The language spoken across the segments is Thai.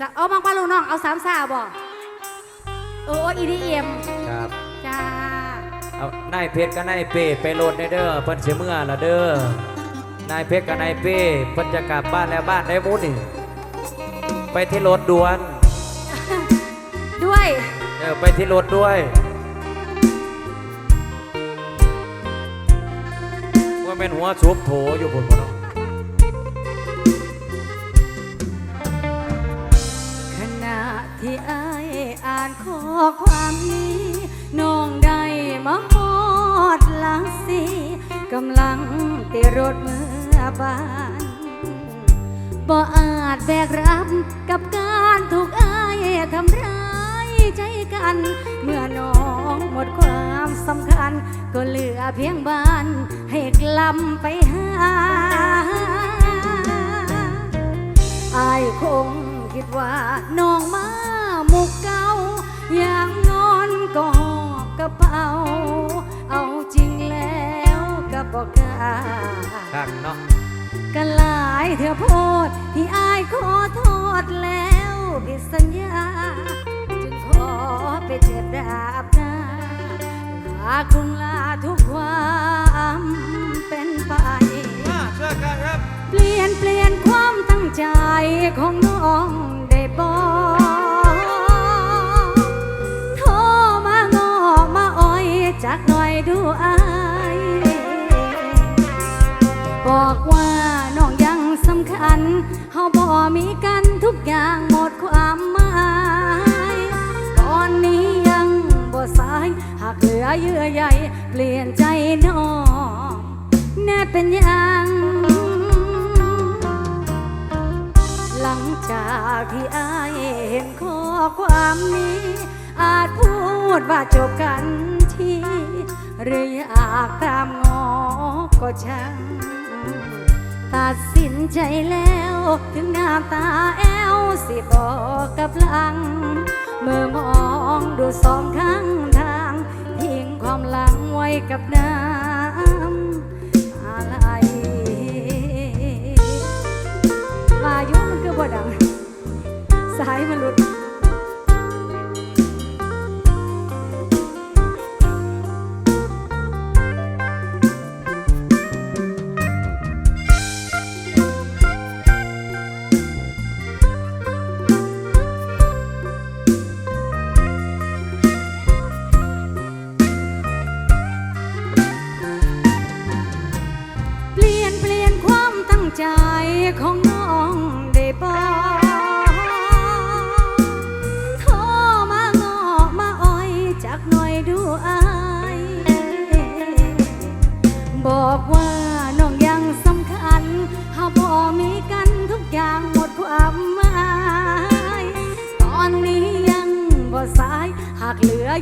ซะเอาบางปลาลูกน้องเอาสามซาบ่โอ้อีดีเอ็มครับจ้าเอานายเพชรกับนายเป้ไปโหลดในเด้อเพิ่นเสียเมื่อละเด้อนายเพชรกับนายเป้เพิ่นจะกลับบ้านแล้วบ้านได้บุญนี่ไปที่รถด่วน ด้วยเออไปที่รถด้วยว่าเป็นหัวสูบโถอยู่บนบ่เน อ่านข้อความนี้น้องได้มาฮอดลังสีกำลังติรถเมื่อบานบ่อาจแบกรับกับการถูกอายทำร้ายใจกัน เมื่อน้องหมดความสำคัญ ก็เหลือเพียงบ้านให้กลับไปหาอายคงคิดว่าน้องมามุกกา อย่างนอนก็หอบกระเป๋า เอาจริงแล้วก็บอกกล้าคักเนาะกันหลายเธอโพดที่อายขอโทษแล้วผิดสัญญา จึงขอไปเจ็บดาบหน้าลาคุณลาทุกความเป็นไป มาเชิญกันครับ เปลี่ยนเปลี่ยนความตั้งใจของน้อง บอกว่าน้องยังสำคัญเฮาบ่มีกันทุกอย่างหมดความหมายตอนนี้ยังบ่สาย หากเหลือเยื่อใยเปลี่ยนใจน้องแน่เป็นยัง หลังจากที่อายเห็นข้อความนี้ อาจพูดว่าจบกันทีหรืออยากตามงอก็ช่าง ตัดสินใจแล้วถึงหน้ำตาแอวสิบอกกับหลัง เมื่อมองดูสองข้างทางทิ้งความหลังไว้กับน้ำอะไรมายุ่งคือบ่ดัง สายมันหลุด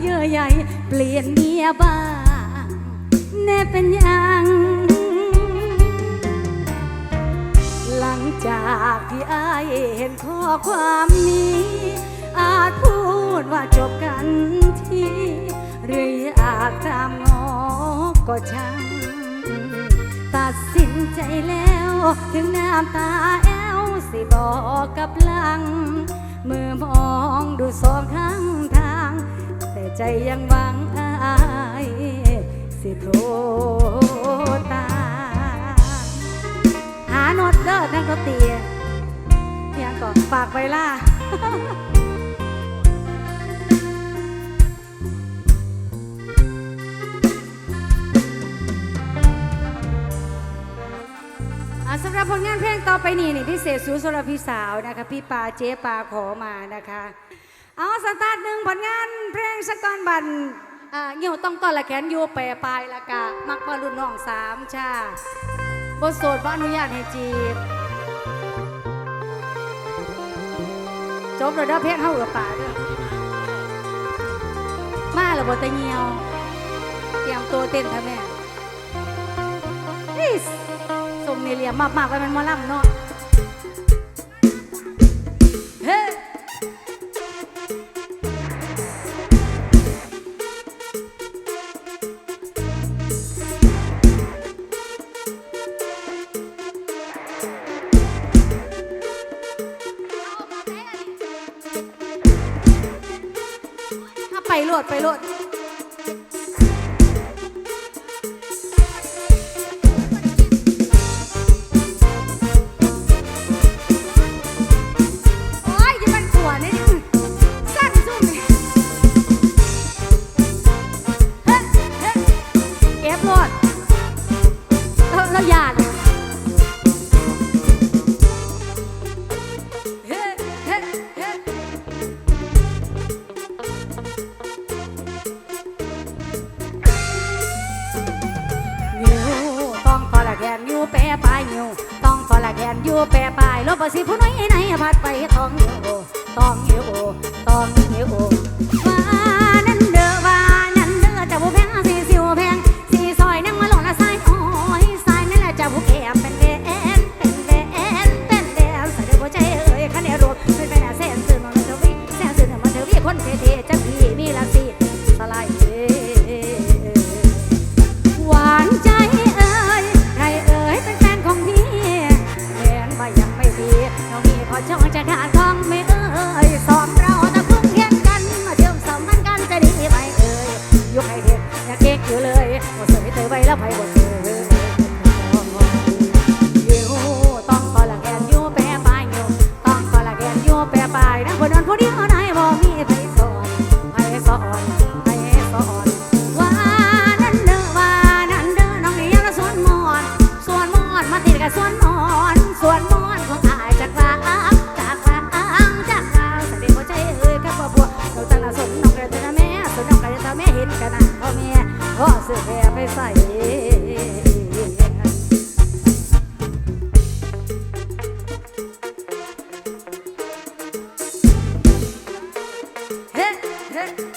เยื่อใยเปลี่ยนเมียบ้างแน่เป็นยัง หลังจากที่อายเห็นข้อความนี้ อาจพูดว่าจบกันทีหรืออยากตามงอก็ช่างตัดสินใจแล้วถึงน้ำตาแอวสิบอกกับลังเมื่อมองดูสองข้างทาง ใจยังหวังอายสิโทตา หาโนดเด้อนักดนตรีเพียงก่อนฝากไว้ล่ะอ่าสำหรับผลงานเพลงต่อไปนี้นี่พิเศษสูสำหรับพี่สาวนะคะ พี่ปาเจ๊ปาขอมานะคะ เอาสตาร์ทหนึ่งผลงาน เพลงสกอนบันเหี่ยวต้องต้อนละแขนอยู่แปรปลายละกะ มักบอรุ่นน้องสามชาบทโสดบ่อนุญาตให้จีบ จบแล้วเด้อเพลงเฮาเอือป่าด้อมาแล้วบ่ตะเหี่ยว เตรียมตัวเต้นค่ะแม่สมนี่เหลี่ยมมากๆไปมันมอลำเนาะ ลดไปโลด แปรปลายอยู่ต้องขอละแกนอยู่แปรปลายลบบ่สิผู้น้อยใหนพัดไปท้องเหี่ยวโอท้องเหี่ยวโอท้องเหี่วโอมา เธอเลยว่สวยเธอไปแล้วไป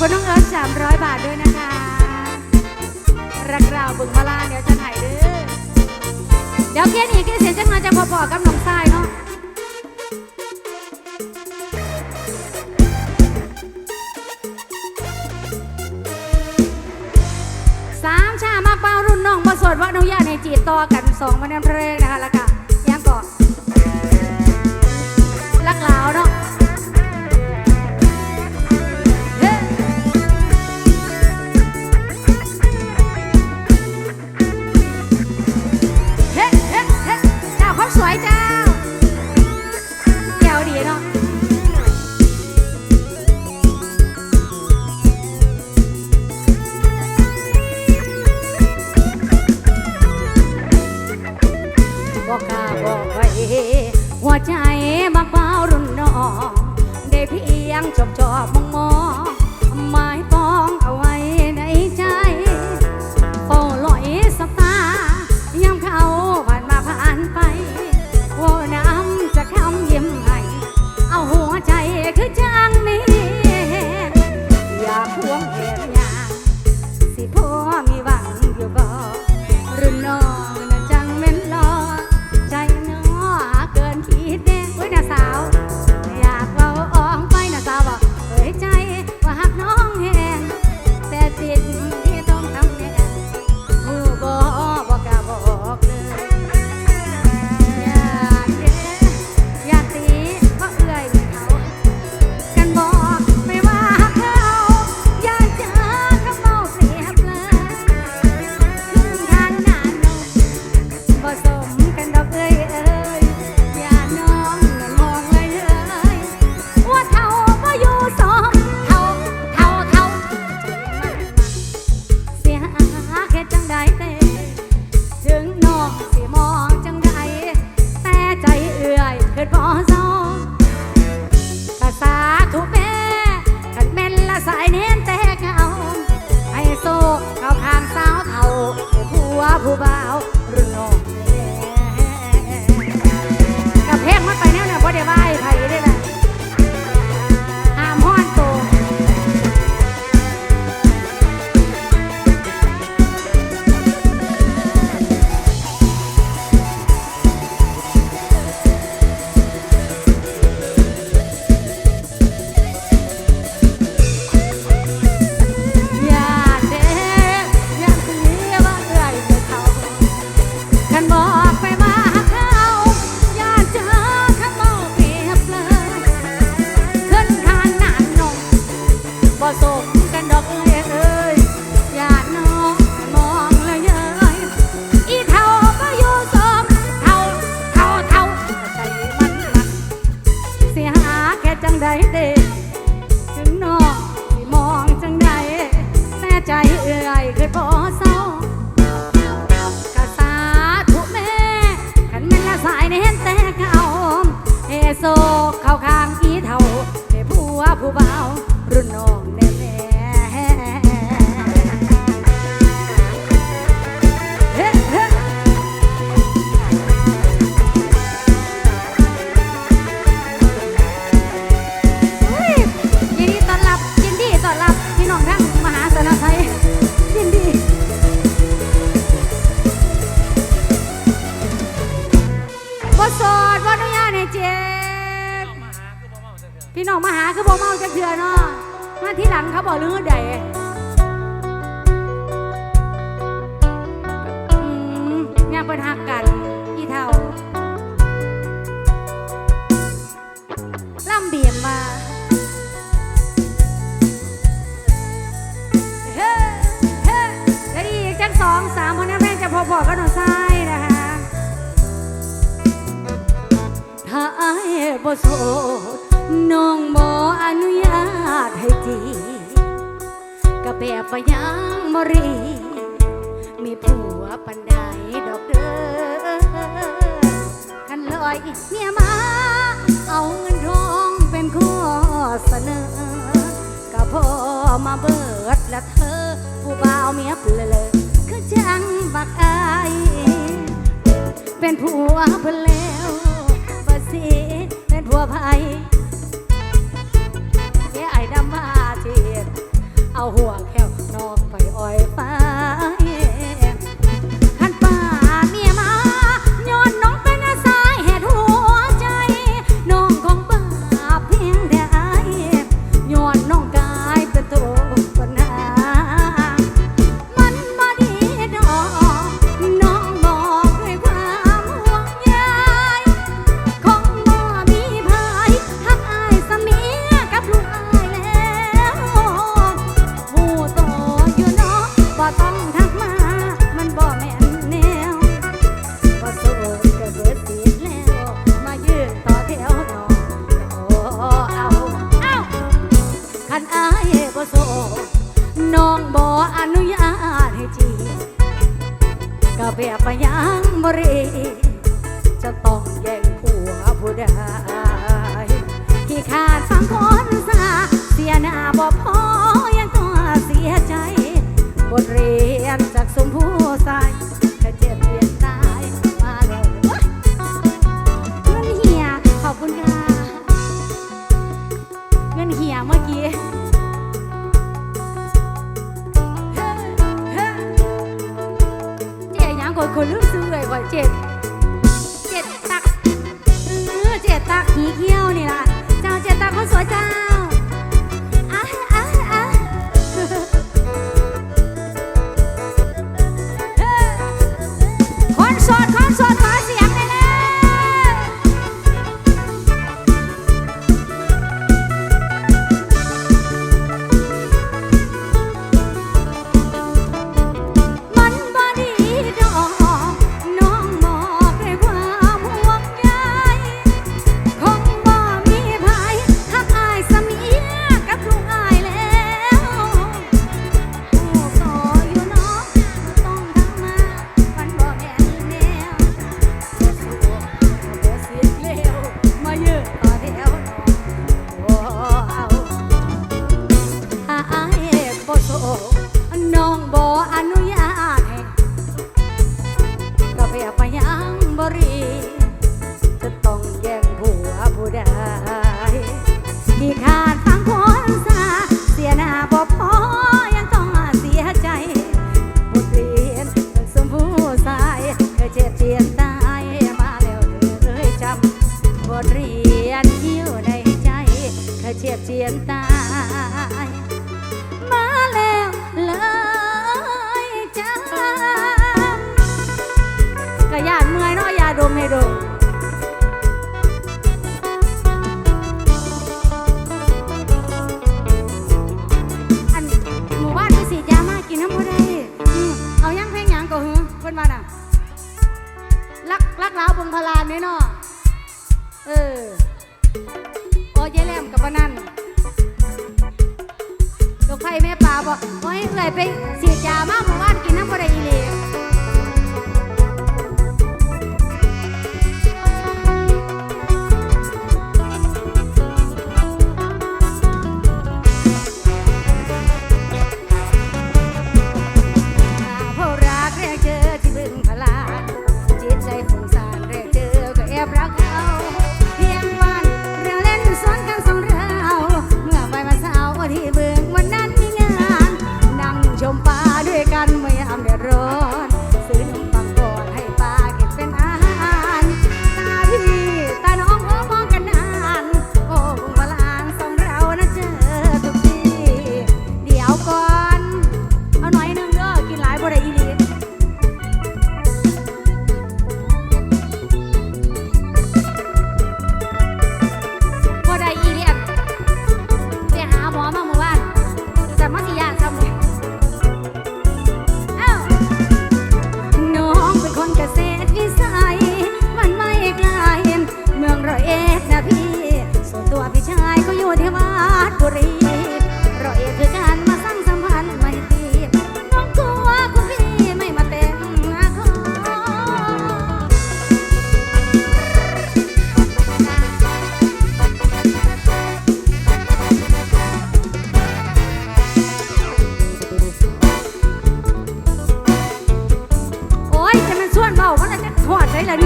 คุณน้องเอิร์ธสามร้อยบาทด้วยนะคะ รักเราบึงาลาเดี๋ยวจะถ่ายด้วยเดี๋ยวเกี้ยนอีกเกี้ยเสียจังมาจะพอๆกับน้องทรายเนาะสามชามากเป้ารุ่นน้องประสดว่าอนุญาในจีต่อกันสองพันเพลงนะคะแล้ว องสิมองจังใดแต่ใจเอื่อยเกิดบ่ซองภาษาทุแม่กันแม่นละสายเน้นแต่เงาให้โซเข้าข้างสาวเท่าผัวผู้บ่าวรือน้องกับเพลงมัไปแนวเนี่ยบ่ได้บา บ่โสดน้องบ่อนุญาตให้จีกะแบบปยังมรี มีผัวปันใดดอกเด้อคันลอยเมียมา เอาเงินทองเป็นข้อเสนอ ก็พอมาเบิดและเธอ ผู้บ่าวเมียเปลือคือจังบักอาย เป็นผัวเพิ่นแล้วบ่สี ทั่วไป คนอยคนลืมซื้อเลยข่อยเจ็บเจ็บตักเออเจ็บตักหีเขี้ยวนี่ล่ะเจ้าเจ็บตักคนสวยจ้า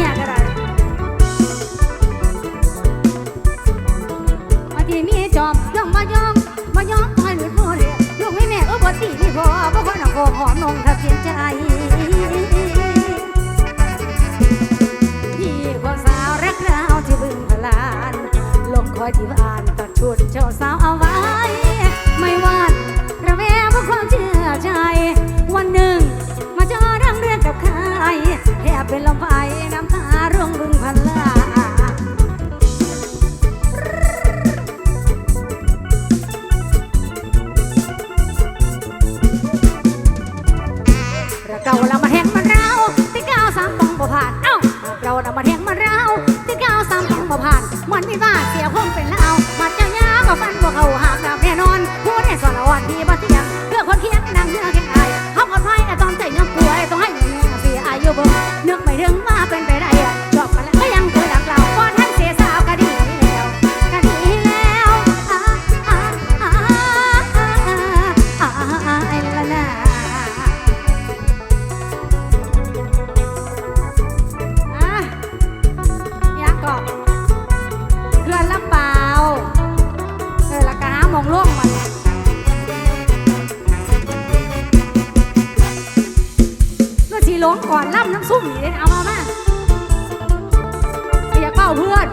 เนี่ยก็ได้อาทีมีจอมย่องมายองมายองไปยหรือพ่อเรียลูกไม่แม่เออบ่ตีนี่พ่อบ่พ่อหนังก็หอมนงถ้าเปลี่ยนใจพี่ของสาวรักเราที่บึงพลานลงคอยที่านตัดชุดเจ้าสาวเอาไว้ ไม่วันระแวงเพราะความเชื่อใจ วันหนึ่งมาเจอรื่องเรื่องกับใครแทบเป็นลมไปน้ำ มันเราที่ก้าวสามปองบ่ผ่าน เอ้าเรานำมาเรียงมันเรา หลงก่อนล่ำน้ำซุ่มนี่เด้เอามาแมาอยากเป้าเพื่อน